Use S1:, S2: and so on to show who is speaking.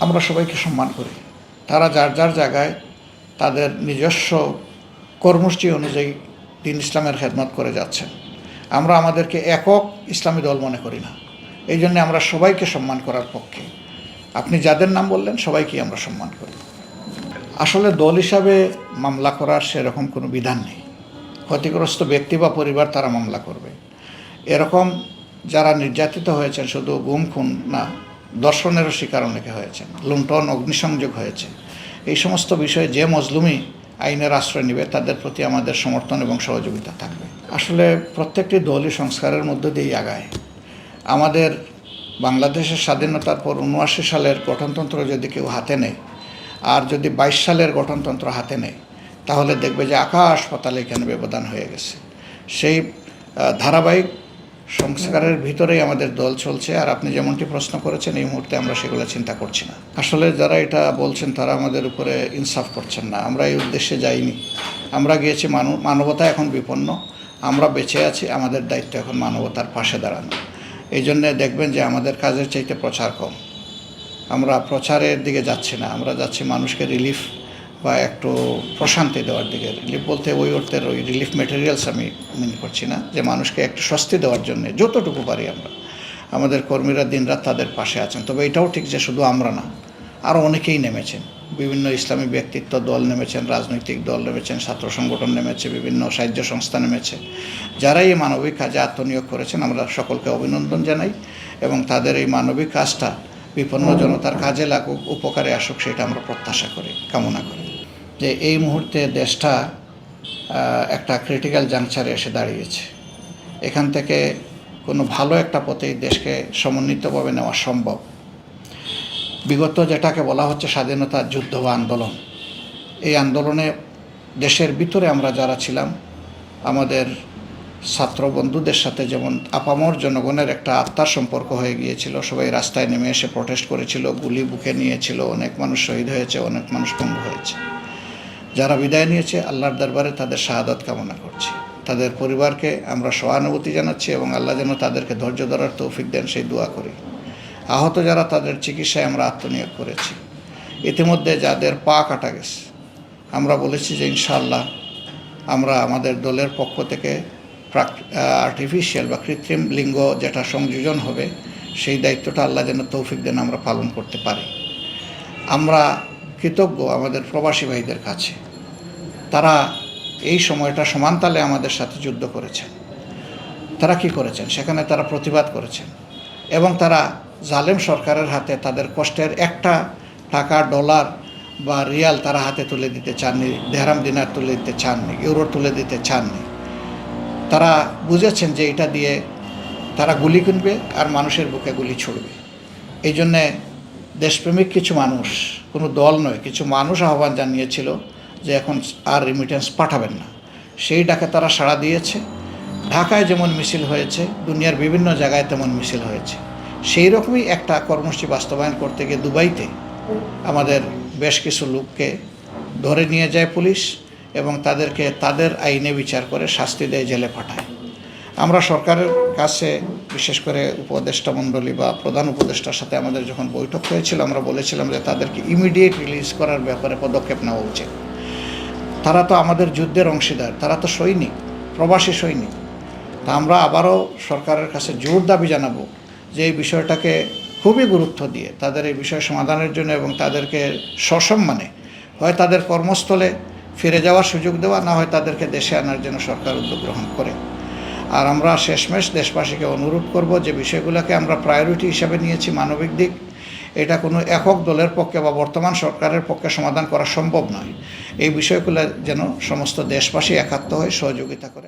S1: আমরা সবাইকে সম্মান করি। তারা যার যার জায়গায় তাদের নিজস্ব কর্মসূচি অনুযায়ী দিন ইসলামের খেদমত করে যাচ্ছেন। আমরা আমাদেরকে একক ইসলামী দল মনে করি না। এই জন্য আমরা সবাইকে সম্মান করার পক্ষে। আপনি যাদের নাম বললেন, সবাইকেই আমরা সম্মান করি। আসলে দল হিসাবে মামলা করার সেরকম কোনো বিধান নেই। ক্ষতিগ্রস্ত ব্যক্তি বা পরিবার তারা মামলা করবে। এরকম যারা নির্যাতিত হয়েছেন, শুধু গুম, খুন না দর্শনেরও শিকার অনেকে হয়েছেন, লুণ্ঠন, অগ্নিসংযোগ হয়েছে। এই সমস্ত বিষয়ে যে মজলুমি আইনের আশ্রয় নেবে, তাদের প্রতি আমাদের সমর্থন এবং সহযোগিতা থাকবে। আসলে প্রত্যেকটি দলই সংস্কারের মধ্য দিয়েই আগায়। আমাদের বাংলাদেশের স্বাধীনতার পর উনআশি সালের গঠনতন্ত্র যদি কেউ হাতে নেয়, আর যদি বাইশ সালের গঠনতন্ত্র হাতে নেয়, তাহলে দেখবে যে আকাশ পাতালে এখানে ব্যবধান হয়ে গেছে। সেই ধারাবাহিক সংস্কারের ভিতরেই আমাদের দল চলছে, আর আপনি যেমনটি প্রশ্ন করেছেন, এই মুহূর্তে আমরা সেগুলো চিন্তা করছি না। আসলে যারা এটা বলছেন, তারা আমাদের উপরে ইনসাফ করছেন না। আমরা এই উদ্দেশ্যে যাইনি। আমরা গিয়েছি, মানব, মানবতা এখন বিপন্ন। আমরা বেঁচে আছি, আমাদের দায়িত্ব এখন মানবতার পাশে দাঁড়ানো। এই জন্যে দেখবেন যে আমাদের কাজের চাইতে প্রচার কম। আমরা প্রচারের দিকে যাচ্ছি না। আমরা যাচ্ছি মানুষকে রিলিফ বা একটু প্রশান্তি দেওয়ার দিকে রিলিফ বলতে ওই অর্থের ওই রিলিফ মেটেরিয়ালস আমি মনে করছি না। যে মানুষকে একটু স্বস্তি দেওয়ার জন্য যতটুকু পারি আমরা। আমাদের কর্মীরা দিনরাত তাদের পাশে আছেন। তবে এটাও ঠিক যে শুধু আমরা না আরও অনেকেই নেমেছেন। বিভিন্ন ইসলামী ব্যক্তিত্ব দল নেমেছেন, রাজনৈতিক দল নেমেছেন, ছাত্র সংগঠন নেমেছে, বিভিন্ন সাহায্য সংস্থা নেমেছে। যারা এই মানবিক কাজে আত্মনিয়োগ করেছেন, আমরা সকলকে অভিনন্দন জানাই এবং তাদের এই মানবিক কাজটা বিপন্ন জনতার কাজে লাগুক, উপকারে আসুক, সেটা আমরা প্রত্যাশা করি, কামনা করি। যে এই মুহূর্তে দেশটা একটা ক্রিটিক্যাল জাংচারে এসে দাঁড়িয়েছে। এখান থেকে কোনো ভালো একটা পথেই দেশকে সমন্বিতভাবে নেওয়া সম্ভব। বিগত যেটাকে বলা হচ্ছে স্বাধীনতার যুদ্ধ বা আন্দোলন, এই আন্দোলনে দেশের ভিতরে আমরা যারা ছিলাম, আমাদের ছাত্র বন্ধুদের সাথে যেমন আপামর জনগণের একটা আত্মার সম্পর্ক হয়ে গিয়েছিল, সবাই রাস্তায় নেমে এসে প্রটেস্ট করেছিল, গুলি বুকে নিয়েছিল, অনেক মানুষ শহীদ হয়েছে, অনেক মানুষ পঙ্গু হয়েছে। যারা বিদায় নিয়েছে, আল্লাহর দরবারে তাদের শাহাদত কামনা করছি। তাদের পরিবারকে আমরা সহানুভূতি জানাচ্ছি এবং আল্লাহ যেন তাদেরকে ধৈর্য ধরার তৌফিক দেন, সেই দোয়া করি। আহত যারা, তাদের চিকিৎসায় আমরা আত্মনিয়োগ করেছি। ইতিমধ্যে যাদের পা কাটা গেছে, আমরা বলেছি যে ইনশাল্লাহ আমরা আমাদের দলের পক্ষ থেকে আর্টিফিশিয়াল বা কৃত্রিম লিঙ্গ যেটা সংযোজন হবে, সেই দায়িত্বটা আল্লাহ যেন তৌফিক দেন, আমরা পালন করতে পারি। আমরা কৃতজ্ঞ আমাদের প্রবাসী ভাইদের কাছে। তারা এই সময়টা সমানতালে আমাদের সাথে যুদ্ধ করেছেন। তারা কি করেছেন? সেখানে তারা প্রতিবাদ করেছেন। এবং তারা জালেম সরকারের হাতে তাদের কষ্টের একটা টাকা, ডলার বা রিয়াল তারা হাতে তুলে দিতে চাননি, দেহরাম দিনার তুলে দিতে চাননি ইউরো তুলে দিতে চাননি। তারা বুঝেছেন যে এটা দিয়ে তারা গুলি কিনবে আর মানুষের বুকে গুলি ছুড়বে। এই জন্যে দেশপ্রেমিক কিছু মানুষ, কোনো দল নয়, কিছু মানুষ আহ্বান জানিয়েছিল যে এখন আর রিমিটেন্স পাঠাবেন না। সেই ডাকে তারা সাড়া দিয়েছে। ঢাকায় যেমন মিছিল হয়েছে, দুনিয়ার বিভিন্ন জায়গায় তেমন মিছিল হয়েছে। সেই রকমই একটা কর্মসূচি বাস্তবায়ন করতে গিয়ে দুবাইতে আমাদের বেশ কিছু লোককে ধরে নিয়ে যায় পুলিশ এবং তাদেরকে তাদের আইনে বিচার করে শাস্তি দেয় জেলে পাঠায়। আমরা সরকারের কাছে, বিশেষ করে উপদেষ্টা মণ্ডলী বা প্রধান উপদেষ্টার সাথে আমাদের যখন বৈঠক হয়েছিল, আমরা বলেছিলাম যে তাদেরকে ইমিডিয়েট রিলিজ করার ব্যাপারে পদক্ষেপ নেওয়া উচিত। তারা তো আমাদের যুদ্ধের অংশীদার, তারা তো সৈনিক, প্রবাসী সৈনিক। তা আমরা আবারও সরকারের কাছে জোর দাবি জানাব যে এই বিষয়টাকে খুবই গুরুত্ব দিয়ে তাদের এই বিষয় সমাধানের জন্য এবং তাদেরকে সসম্মানে হয় তাদের কর্মস্থলে ফিরে যাওয়ার সুযোগ দেওয়া, না হয় তাদেরকে দেশে আনার জন্য সরকার উদ্যোগ গ্রহণ করে। আর আমরা শেষমেশ দেশবাসীকে অনুরোধ করব যে বিষয়গুলোকে আমরা প্রায়োরিটি হিসাবে নিয়েছি মানবিক দিক এটা কোনো একক দলের পক্ষে বা বর্তমান সরকারের পক্ষে সমাধান করা সম্ভব নয়। এই বিষয়গুলো যেন সমস্ত দেশবাসী একাত্ম হয়ে সহযোগিতা করে।